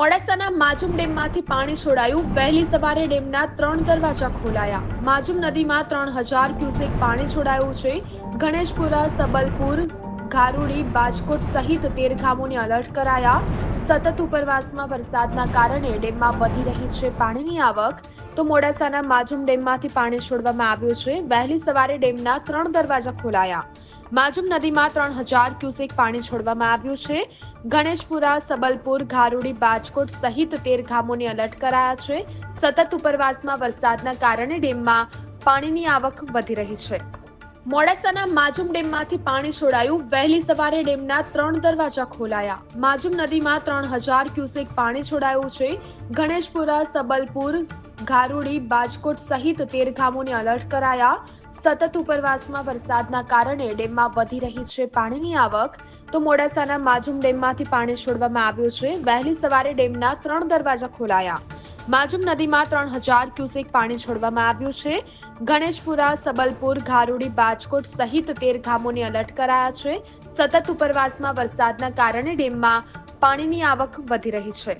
મોડાસાના માજુમ ડેમમાંથી પાણી છોડાયું. વહેલી સવારે ડેમના ત્રણ દરવાજા ખોલાયા. માજુમ નદીમાં ત્રણ હજાર ક્યુસેક પાણી છોડાયું છે. ગણેશપુરા, સબલપુર ઘારુડી બાજકોટ સહિત તેર ગામોને અલર્ટ કરાયા. સતત ઉપરવાસમાં વરસાદના કારણે ડેમમાં વધી રહી છે પાણીની આવક. તો મોડાસાના માજુમ ડેમમાંથી પાણી છોડવામાં આવ્યું છે. વહેલી સવારે ડેમના ત્રણ દરવાજા ખોલાયા. માજુમ નદીમાં ત્રણ હજાર ક્યુસેક પાણી છોડવામાં આવ્યું છે. ગણેશપુરા, સબલપુર ઘારુડી બાજકોટ સહિત તેર ગામોને અલર્ટ કરાયા છે. સતત ઉપરવાસમાં વરસાદના કારણે ડેમમાં પાણીની આવક વધી રહી છે. મોડાસાના માજુમ ડેમમાંથી પાણી છોડાયું. વહેલી સવારે ડેમના ત્રણ દરવાજા ખોલાયા. માજુમ નદીમાં ત્રણ હજાર ક્યુસેક પાણી છોડાયું છે. ગણેશપુરા, સબલપુર ઘારુડી બાજકોટ સહિત તેર ગામોને અલર્ટ કરાયા. સતત ઉપરવાસમાં વરસાદના કારણે ડેમમાં વધી રહી છે પાણીની આવક. તો મોડાસાના માજુમ ડેમમાંથી પાણી છોડવામાં આવ્યું છે. વહેલી સવારે ડેમના ત્રણ દરવાજા ખોલાયા. માજુમ નદીમાં ત્રણ હજાર ક્યુસેક પાણી છોડવામાં આવ્યું છે. ગણેશપુરા, સબલપુર ઘારુડી બાજકોટ સહિત તેર ગામોને અલર્ટ કરાયા છે. સતત ઉપરવાસમાં વરસાદના કારણે ડેમમાં પાણીની આવક વધી રહી છે.